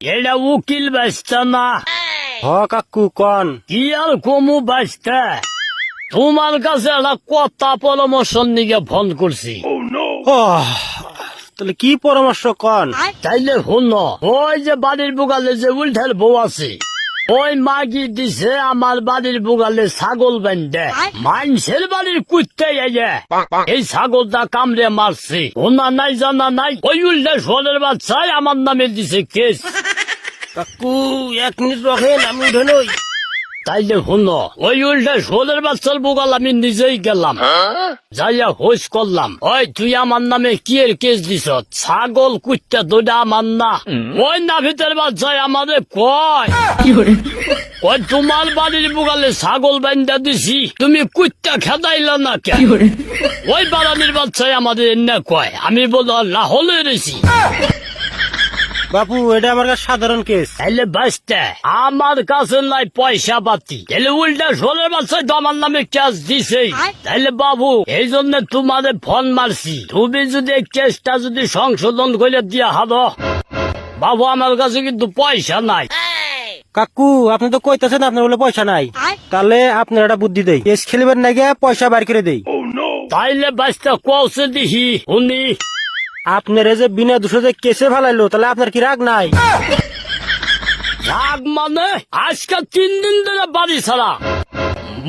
এটা উকিল বাঁচতা না। হ কাকু কন। কি আর কমু বাঁচতে তোমার কাছে একটা কথা পরামর্শ নিকে ফোন করছি। তাহলে কি পরামর্শ কন? তাইলে শুন ওই যে বাড়ির বুগালে যে উল্টার বউ আছে ওই মাগি দিছে আমার বাড়ির বুগালে ছাগল বেঁধে। মানুষের বাড়ির কুত্তে এই ছাগলটা কামড়ে মারছে। ওনা নাই জানা নাই ওই উল্টা সোলের বাচ্চাই আমার নামে দিছে কেস। কাকু এক মিনিট রাখেন আমি উঠে নই। তাইলে শুন ওই উল্টা সোলের বাচ্চার বুগাল আমি নিজেই গেলাম। যাইয়া হোস করলাম। ওই তুই আমার নামে কি এর কেস দিছ? ছাগল কুত্তা দুটা আমার না। ওই না ভিতর বাচ্চায় আমাদের কয়? ওই তোমার বাড়ির বুগালে ছাগল বান্ধা দিছি তুমি কুত্তা খেদাইল না কেন ওই বাড়ানির বাচ্চায় আমাদের এনে কয় আমি বলো না হলে রেছি বাপু এটা আমার কাছে সাধারণ কেস তাইলে বাঁচতে। আমার কাছে নাই পয়সা পাতি। তাহলে উল্টা সোলের বাচ্চায় তো আমার নামে ক্যাশ দিছে। তাইলে বাবু এই জন্য তোমাদের ফোন মারছি। তুমি যদি এই কেসটা যদি সংশোধন করে দিয়া হাবো বাবু আমার কাছে কিন্তু পয়সা নাই। কাকু আপনি তো কইতেছেন আপনার বলে পয়সা নাই। তাহলে আপনার একটা বুদ্ধি দেই। কেস খেলবেন না গিয়ে পয়সা বার করে দেই। তাইলে বাঁচতে কৌশে দিহি। উনি আপনার এই যে বিনা দুশো যে কেসে ফেলাইলো তাহলে আপনার কি রাগ নাই? রাগ মানে আজকে তিন দিন ধরে বাড়ি ছাড়া।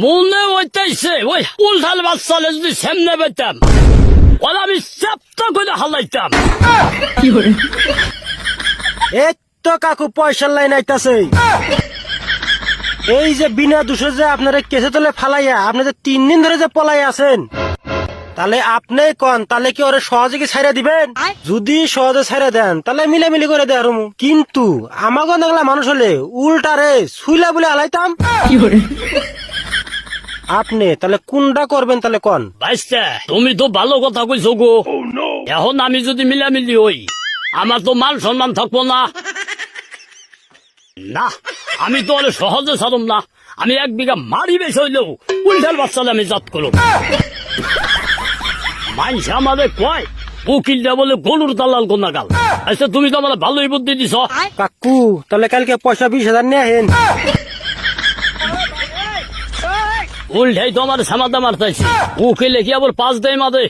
মনে হইতেছে ওই উল্টাল বাচ্চালে যদি সামনে পেতাম ওরা আমি চাপ্তা করে হালাইতাম। তো কাকু পয়সার লাইন আইতাছে। এই যে বিনা দুশো যে আপনার কেসে তোলে ফালাইয়া আপনি যে তিন দিন ধরে যে পলাই আছেন তাহলে আপনি কন? তাহলে কি ওরে সহজে কি ছাইরা দিবেন? যদি সহজে ছাইরা দেন তাহলে মিলামিলি করে দেয় রুমু। কিন্তু আমাকে দেখলা মানুষ হলে উল্টারে সুইলা বলে আলাইতাম। আপনি তাহলে কোনটা করবেন তাহলে কন? বাইস্তে তুমি তো ভালো কথা কইছো গো। এখন আমি যদি মিলামিলি হই আমার তো মান সম্মান থাকব না। না আমি তো অনেক সহজে ছাড়ম না। আমি এক বিঘা মারি বেশ হইলেও উল্টাল বাচ্চালে আমি জাত করব মাইনসে আমাদের কয়? উকিলটা বলে গরুর দালাল কোনাকাল? আচ্ছা তুমি তো আমার ভালোই বুদ্ধি দিছ। কাকু তাহলে কালকে পয়সা বিশ হাজার নিয়ে আহেন উল্টাই তো আমার সামাদা মারতাইছে উকিলে কি আবার পাঁচ দেয় মাদে?